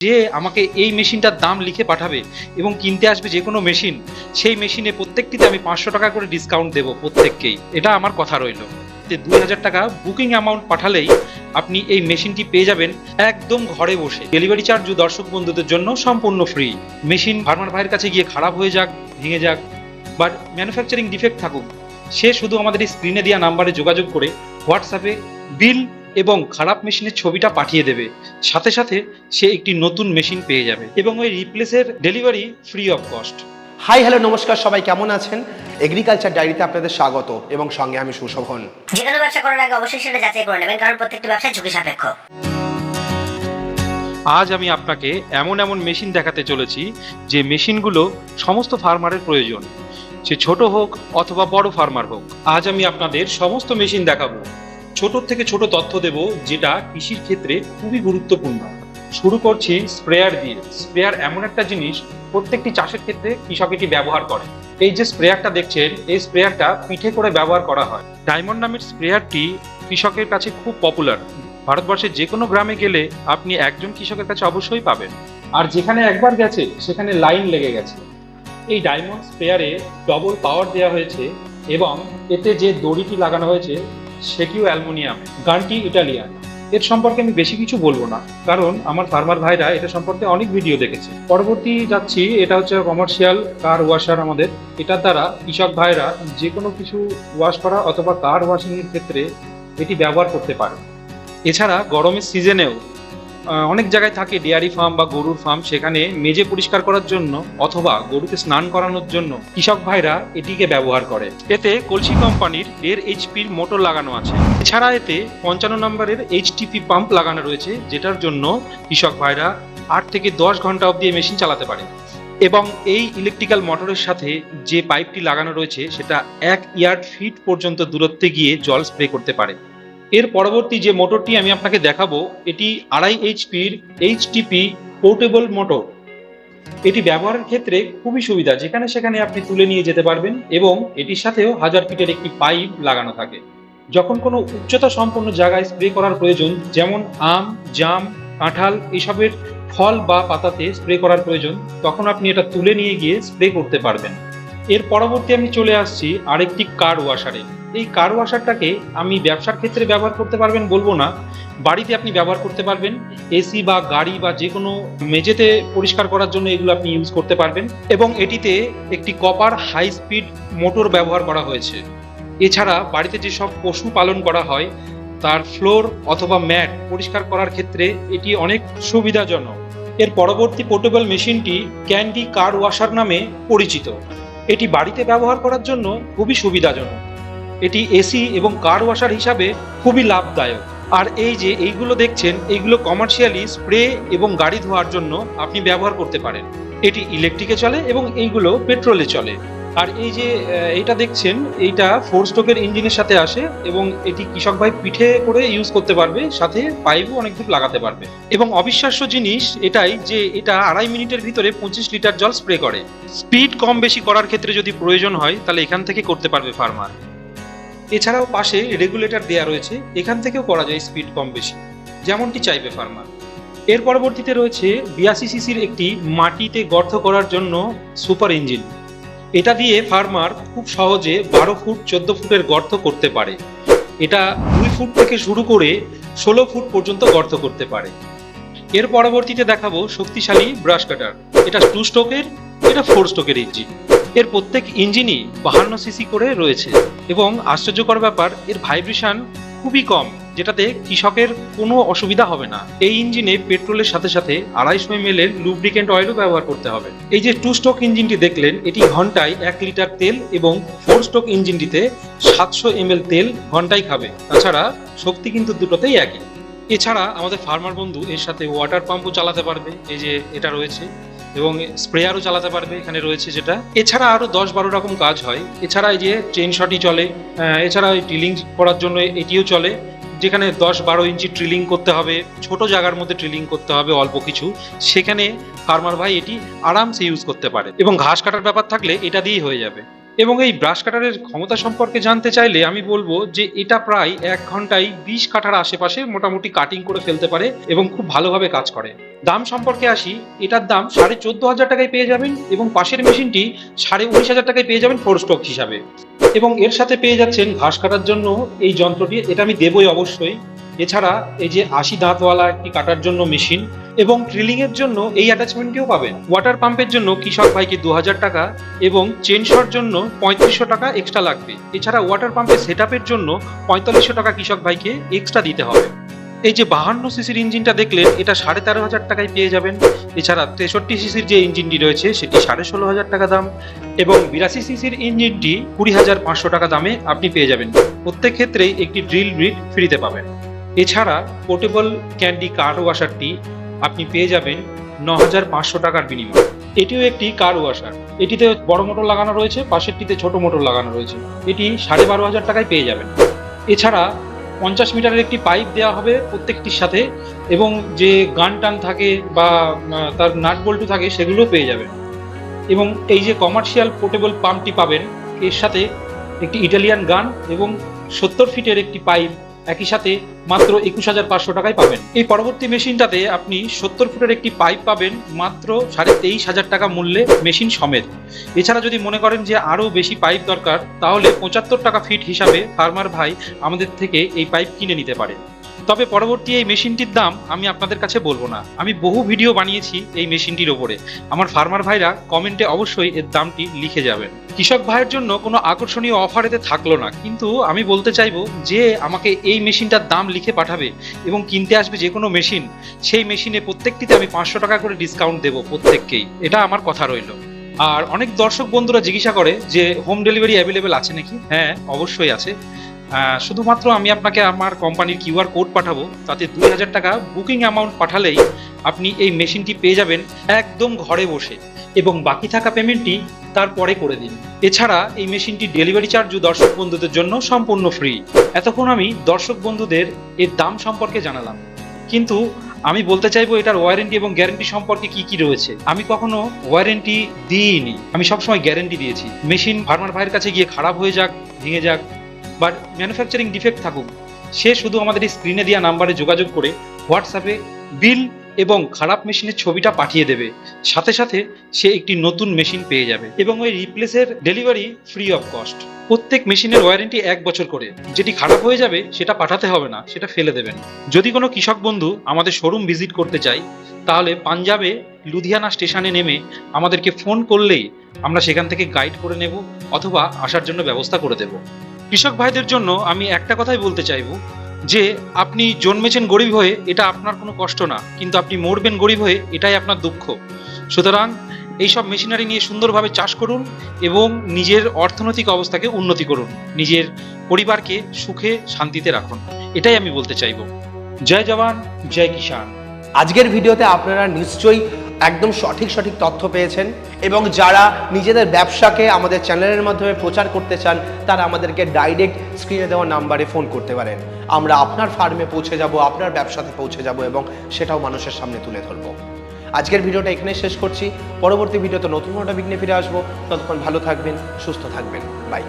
যে আমাকে এই মেশিনটার দাম লিখে পাঠাবে এবং কিনতে আসবে যে কোনো মেশিন, সেই মেশিনে প্রত্যেকটিতে আমি পাঁচশো টাকা করে ডিসকাউন্ট দেবো প্রত্যেককেই। এটা আমার কথা রইল। যে দুই হাজার টাকা বুকিং অ্যামাউন্ট পাঠালেই আপনি এই মেশিনটি পেয়ে যাবেন একদম ঘরে বসে। ডেলিভারি চার্জও দর্শক বন্ধুদের জন্য সম্পূর্ণ ফ্রি মেশিন ফার্মার ভাইয়ের কাছে গিয়ে খারাপ হয়ে যাক, ভেঙে যাক বা ম্যানুফ্যাকচারিং ডিফেক্ট থাকুক। সে শুধু আমাদের এই স্ক্রিনে দেওয়া নাম্বারে যোগাযোগ করে হোয়াটসঅ্যাপে বিল এবং খারাপ মেশিনের ছবিটা পাঠিয়ে দেবে। সাথে সাথে সে একটি নতুন মেশিন পেয়ে যাবে এবং ওই রিপ্লেসের delivery free of cost. Hi hello নমস্কার সবাই কেমন আছেন? এগ্রিকালচার ডায়েরিতে আপনাদের স্বাগত এবং সঙ্গে আমি সুশোভন। যে কোনো ব্যবসা করার আগে অবশ্যই সেটা যাচাই করে নেবেন কারণ প্রত্যেকটি ব্যবসায় ঝুঁকি সাপেক্ষ। আজ আমি আপনাকে এমন এমন মেশিন দেখাতে চলেছি যে মেশিনগুলো সমস্ত ফার্মারের প্রয়োজন। সে ছোট হোক অথবা বড় ফার্মার হোক আজ আমি আপনাদের সমস্ত মেশিন দেখাবো। ছোট থেকে ছোট তথ্য দেব যেটা কৃষির ক্ষেত্রে খুবই গুরুত্বপূর্ণ। শুরু করছি স্প্রেয়ার দিয়ে। স্প্রেয়ার এমন একটা জিনিস, প্রত্যেকটি চাষের ক্ষেত্রে কৃষক এটি ব্যবহার করে। এই যে স্প্রেয়ারটা দেখছেন, এই স্প্রেয়ারটা পিঠে করে ব্যবহার করা হয়। ডায়মন্ড নামের স্প্রেয়ারটি কৃষকের কাছে খুব পপুলার। ভারতবর্ষের যে কোনো গ্রামে গেলে আপনি একজন কৃষকের কাছে অবশ্যই পাবেন। আর যেখানে একবার গেছে, সেখানে লাইন লেগে গেছে। এই ডায়মন্ড স্প্রেয়ারে ডবল পাওয়ার দেওয়া হয়েছে এবং এতে যে দড়িটি লাগানো হয়েছে সেটিও অ্যালমোনিয়াম, গানটি ইটালিয়ান। এর সম্পর্কে আমি বেশি কিছু বলব না, কারণ আমার ফার্মার ভাইরা এটা সম্পর্কে অনেক ভিডিও দেখেছে। পরবর্তী যাচ্ছি, এটা হচ্ছে কমার্শিয়াল কার ওয়াশার আমাদের। এটার দ্বারা কৃষক ভাইরা যে কোনো কিছু ওয়াশ করা অথবা কার ওয়াশিংয়ের ক্ষেত্রে এটি ব্যবহার করতে পারে। এছাড়া গরমের সিজনেও অনেক জায়গায় থাকে ডেয়ারি ফার্ম বা গরুর ফার্ম, সেখানে মেজে পরিষ্কার করার জন্য অথবা গরুকে স্নান করানোর জন্য কৃষক ভাইরা এটিকে ব্যবহার করে। এতে কলসি কোম্পানির দেড় এইচপির মোটর লাগানো আছে। এছাড়া এতে পঞ্চান্ন নম্বরের এইচটিপি পাম্প লাগানো রয়েছে, যেটার জন্য কৃষক ভাইরা আট থেকে দশ ঘণ্টা অবধি এই মেশিন চালাতে পারে। এবং এই ইলেকট্রিক্যাল মোটরের সাথে যে পাইপটি লাগানো রয়েছে, সেটা এক ইয়ার্ড ফিট পর্যন্ত দূরত্বে গিয়ে জল স্প্রে করতে পারে। এর পরবর্তী যে মোটরটি আমি আপনাকে দেখাবো, এটি আড়াই এইচপির এইচটিপি পোর্টেবল মোটর। এটি ব্যবহারের ক্ষেত্রে খুবই সুবিধা, যেখানে সেখানে আপনি তুলে নিয়ে যেতে পারবেন এবং এটির সাথেও হাজার ফিটের একটি পাইপ লাগানো থাকে। যখন কোনো উচ্চতা সম্পন্ন জায়গায় স্প্রে করার প্রয়োজন, যেমন আম, জাম, কাঁঠাল এসবের ফল বা পাতাতে স্প্রে করার প্রয়োজন, তখন আপনি এটা তুলে নিয়ে গিয়ে স্প্রে করতে পারবেন। এর পরবর্তী আমি চলে আসছি আরেকটি কার ওয়াশারে এই কার ওয়াশারটাকে আমি ব্যবসার ক্ষেত্রে ব্যবহার করতে পারবেন বলব না। বাড়িতে আপনি ব্যবহার করতে পারবেন। এসি বা গাড়ি বা যে কোনো মেঝেতে পরিষ্কার করার জন্য এগুলো আপনি ইউজ করতে পারবেন। এবং এটিতে একটি কপার হাই স্পিড মোটর ব্যবহার করা হয়েছে। এছাড়া বাড়িতে যেসব পশু পালন করা হয়, তার ফ্লোর অথবা ম্যাট পরিষ্কার করার ক্ষেত্রে এটি অনেক সুবিধাজনক। এর পরবর্তী পোর্টেবল মেশিনটি ক্যান্ডি কার ওয়াশার নামে পরিচিত। এটি বাড়িতে ব্যবহার করার জন্য খুবই সুবিধাজনক। এটি এসি এবং কার ওয়াশার হিসাবে খুবই লাভদায়ক। আর এই যে এইগুলো দেখছেন, এইগুলো কমার্শিয়ালি স্প্রে এবং গাড়ি ধোয়ার জন্য আপনি ব্যবহার করতে পারেন। এটি ইলেকট্রিকে চলে এবং এইগুলো পেট্রোলে চলে। আর এই যে এইটা দেখছেন, এইটা ফোর স্ট্রোকের ইঞ্জিনের সাথে আসে এবং এটি কৃষক ভাই পিঠে করে ইউজ করতে পারবে, সাথে পাইপও অনেক দূর লাগাতে পারবে। এবং অবিশ্বাস্য জিনিস এটাই যে, এটা আড়াই মিনিটের ভিতরে পঁচিশ লিটার জল স্প্রে করে। স্পিড কম বেশি করার ক্ষেত্রে যদি প্রয়োজন হয়, তাহলে এখান থেকে করতে পারবে ফার্মার এছাড়াও পাশে রেগুলেটর দেয়া রয়েছে, এখান থেকেও করা যায় স্পিড কম বেশি। যেমনটি চাইবে ফার্মার এর পরবর্তীতে রয়েছে বিয়াশি সিসির একটি মাটিতে গর্ত করার জন্য সুপার ইঞ্জিন এটা দিয়ে ফার্মার খুব সহজে বারো ফুট, চোদ্দ ফুটের গর্ত করতে পারে। এটা দুই ফুট থেকে শুরু করে ষোলো ফুট পর্যন্ত গর্ত করতে পারে। এর পরবর্তীতে দেখাবো শক্তিশালী ব্রাশ কাটার এটা টু স্ট্রোকের এটা ফোর স্ট্রোকের ইঞ্জিন এর প্রত্যেক ইঞ্জিনই বাহান্ন সিসি করে রয়েছে এবং আশ্চর্যকর ব্যাপার, এর ভাইব্রেশন খুবই কম। যেটাতে কৃষকের কোনো অসুবিধা হবে না। এই ইঞ্জিনে পেট্রোলের সাথে সাথে আড়াইশো এম এর লুব্রিকেন্ট অয়েলও ব্যবহার করতে হবে। এই যে টু স্ট্রোক ইঞ্জিনটি দেখলেন, এটি ঘন্টায় এক লিটার তেল এবং ফোর স্ট্রোক ইঞ্জিনটিতে সাতশো এম তেল ঘন্টায় খাবে। তাছাড়া শক্তি কিন্তু দুটোতেই একই। এছাড়া আমাদের ফার্মার বন্ধু এর সাথে ওয়াটার পাম্পও চালাতে পারবে, এই যে এটা রয়েছে, এবং স্প্রেয়ারও চালাতে পারবে এখানে রয়েছে যেটা। এছাড়া আরও দশ বারো রকম কাজ হয়। এছাড়া এই যে চেন শটই চলে এছাড়া ওই ড্রিলিং করার জন্য এটিও চলে। যেখানে দশ বারো ইঞ্চি ট্রিলিং করতে হবে, ছোট জায়গার মধ্যে ট্রিলিং করতে হবে অল্প কিছু, সেখানে ফার্মার ভাই এটি আরামসে ইউজ করতে পারে। এবং ঘাস কাটার ব্যাপার থাকলে এটা দিয়েই হয়ে যাবে। এবং এই ব্রাশ কাটারের ক্ষমতা সম্পর্কে জানতে চাইলে আমি বলব যে এটা প্রায় এক ঘন্টায় বিশ কাঠার আশেপাশে মোটামুটি কাটিং করে ফেলতে পারে এবং খুব ভালোভাবে কাজ করে। দাম সম্পর্কে আসি, এটার দাম সাড়ে চোদ্দ হাজার টাকায় পেয়ে যাবেন এবং পাশের মেশিনটি সাড়ে উনিশ হাজার টাকায় পেয়ে যাবেন ফোর স্টক হিসাবে। এবং এর সাথে পেয়ে যাচ্ছেন ঘাস কাটার জন্য এই যন্ত্রটি, এটা আমি দেবই অবশ্যই। এছাড়া এই যে আশি দাঁতওয়ালা একটি কাটার জন্য মেশিন এবং ড্রিলিং এর জন্য এই অ্যাটাচমেন্টটিও পাবেন। ওয়াটার পাম্পের জন্য কৃষক ভাইকে দু হাজার টাকা এবং চেনশর জন্য পঁয়ত্রিশশো টাকা এক্সট্রা লাগবে। এছাড়া ওয়াটার পাম্পের সেট জন্য পঁয়তাল্লিশশো টাকা কৃষক ভাইকে এক্সট্রা দিতে হবে। এই যে বাহান্ন সিসির ইঞ্জিনটা দেখলেন, এটা সাড়ে তেরো হাজার টাকায় পেয়ে যাবেন। এছাড়া তেষট্টি সিসির যে ইঞ্জিনটি রয়েছে, সেটি সাড়ে ষোলো হাজার টাকা দাম এবং বিরাশি সিসির ইঞ্জিনটি কুড়ি হাজার পাঁচশো টাকা দামে আপনি পেয়ে যাবেন। প্রত্যেক ক্ষেত্রেই একটি ড্রিল ব্রিড ফ্রিতে পাবেন। এছাড়া পোর্টেবল ক্যান্ডি কার ওয়াশারটি আপনি পেয়ে যাবেন ন হাজার পাঁচশো টাকার বিনিময়ে। এটিও একটি কার ওয়াশার। এটিতে বড় মোটর লাগানো রয়েছে, পাশেরটিতে ছোট মোটর লাগানো রয়েছে। এটি সাড়ে বারো হাজার টাকায় পেয়ে যাবেন। এছাড়া পঞ্চাশ মিটারের একটি পাইপ দেওয়া হবে প্রত্যেকটির সাথে এবং যে গান টান থাকে বা তার নাট বল্টু থাকে সেগুলোও পেয়ে যাবেন। এবং এই যে কমার্শিয়াল পোর্টেবল পাম্পটি পাবেন, এর সাথে একটি ইটালিয়ান গান এবং সত্তর ফিটের একটি পাইপ একই সাথে মাত্র একুশ হাজার পাঁচশো টাকায় পাবেন। এই পরবর্তী মেশিনটাতে আপনি সত্তর ফুটের একটি পাইপ পাবেন মাত্র সাড়ে তেইশ হাজার টাকা মূল্যে মেশিন সমেত। এছাড়া যদি মনে করেন যে আরও বেশি পাইপ দরকার, তাহলে পঁচাত্তর টাকা ফিট হিসাবে ফার্মার ভাই আমাদের থেকে এই পাইপ কিনে নিতে পারে। তবে পরবর্তী এই মেশিনটির দাম আমি আপনাদের কাছে বলব না। আমি বহু ভিডিও বানিয়েছি এই মেশিনটির ওপরে। আমার ফার্মার ভাইরা কমেন্টে অবশ্যই এর দামটি লিখে যাবেন। কৃষক ভাইয়ের জন্য কোনো আকর্ষণীয় অফার এতে থাকল না। কিন্তু আমি বলতে চাইব যে আমাকে এই মেশিনটার দাম লিখে পাঠাবে এবং কিনতে আসবে যে কোনো মেশিন, সেই মেশিনে প্রত্যেকটিতে আমি পাঁচশো টাকা করে ডিসকাউন্ট দেবো প্রত্যেককেই। এটা আমার কথা রইল। আর অনেক দর্শক বন্ধুরা জিজ্ঞাসা করে যে হোম ডেলিভারি অ্যাভেলেবেল আছে নাকি? হ্যাঁ অবশ্যই আছে। শুধুমাত্র আমি আপনাকে আমার কোম্পানির কিউআর কোড পাঠাবো, তাতে দুই হাজার টাকা বুকিং অ্যামাউন্ট পাঠালেই আপনি এই মেশিনটি পেয়ে যাবেন একদম ঘরে বসে। এবং বাকি থাকা পেমেন্টটি তারপরে করে দিন। এছাড়া এই মেশিনটি ডেলিভারি চার্জও দর্শক বন্ধুদের জন্য সম্পূর্ণ ফ্রি। এতক্ষণ আমি দর্শক বন্ধুদের এর দাম সম্পর্কে জানালাম। কিন্তু আমি বলতে চাইব এটার ওয়ারেন্টি এবং গ্যারেন্টি সম্পর্কে কি কি রয়েছে। আমি কখনো ওয়ারেন্টি দিইনি। আমি সবসময় গ্যারেন্টি দিয়েছি। মেশিন ফার্মার ভাইয়ের কাছে গিয়ে খারাপ হয়ে যাক, ভেঙে যাক বা ম্যানুফ্যাকচারিং ডিফেক্ট থাকুক, সে শুধু আমাদের এই স্ক্রিনে দেওয়া নাম্বারে যোগাযোগ করে হোয়াটসঅ্যাপে বিল এবং খারাপ মেশিনের ছবিটা পাঠিয়ে দেবে। সাথে সাথে সে একটি নতুন মেশিন পেয়ে যাবে এবং ওই রিপ্লেসের ডেলিভারি ফ্রি অফ কস্ট প্রত্যেক মেশিনের ওয়ারেন্টি এক বছর করে। যেটি খারাপ হয়ে যাবে, সেটা পাঠাতে হবে না, সেটা ফেলে দেবেন। যদি কোনো কৃষক বন্ধু আমাদের শোরুম ভিজিট করতে চাই তাহলে পাঞ্জাবে লুধিয়ানা স্টেশনে নেমে আমাদেরকে ফোন করলেই আমরা সেখান থেকে গাইড করে নেব অথবা আসার জন্য ব্যবস্থা করে দেব। কৃষক ভাইদের জন্য আমি একটা কথাই বলতে চাইব, যে আপনি জন্মেছেন গরিব হয়ে, এটা আপনার কোনো কষ্ট না, কিন্তু আপনি মরবেন গরিব হয়ে, এটাই আপনার দুঃখ। সুতরাং এইসব মেশিনারি নিয়ে সুন্দরভাবে চাষ করুন এবং নিজের অর্থনৈতিক অবস্থাকে উন্নতি করুন, নিজের পরিবারকে সুখে শান্তিতে রাখুন। এটাই আমি বলতে চাইব। জয় জওয়ান, জয় কিষান আজকের ভিডিওতে আপনারা নিশ্চয়ই একদম সঠিক সঠিক তথ্য পেয়েছেন এবং যারা নিজেদের ব্যবসাকে আমাদের চ্যানেলের মাধ্যমে প্রচার করতে চান, তারা আমাদেরকে ডাইরেক্ট স্ক্রিনে দেওয়া নাম্বারে ফোন করতে পারেন। আমরা আপনার ফার্মে পৌঁছে যাব, আপনার ব্যবসাতে পৌঁছে যাব এবং সেটাও মানুষের সামনে তুলে ধরবো। আজকের ভিডিওটা এখানে শেষ করছি। পরবর্তী ভিডিওতে নতুন একটা বিঘ্নে ফিরে আসব। ততক্ষণ ভালো থাকবেন, সুস্থ থাকবেন। বাই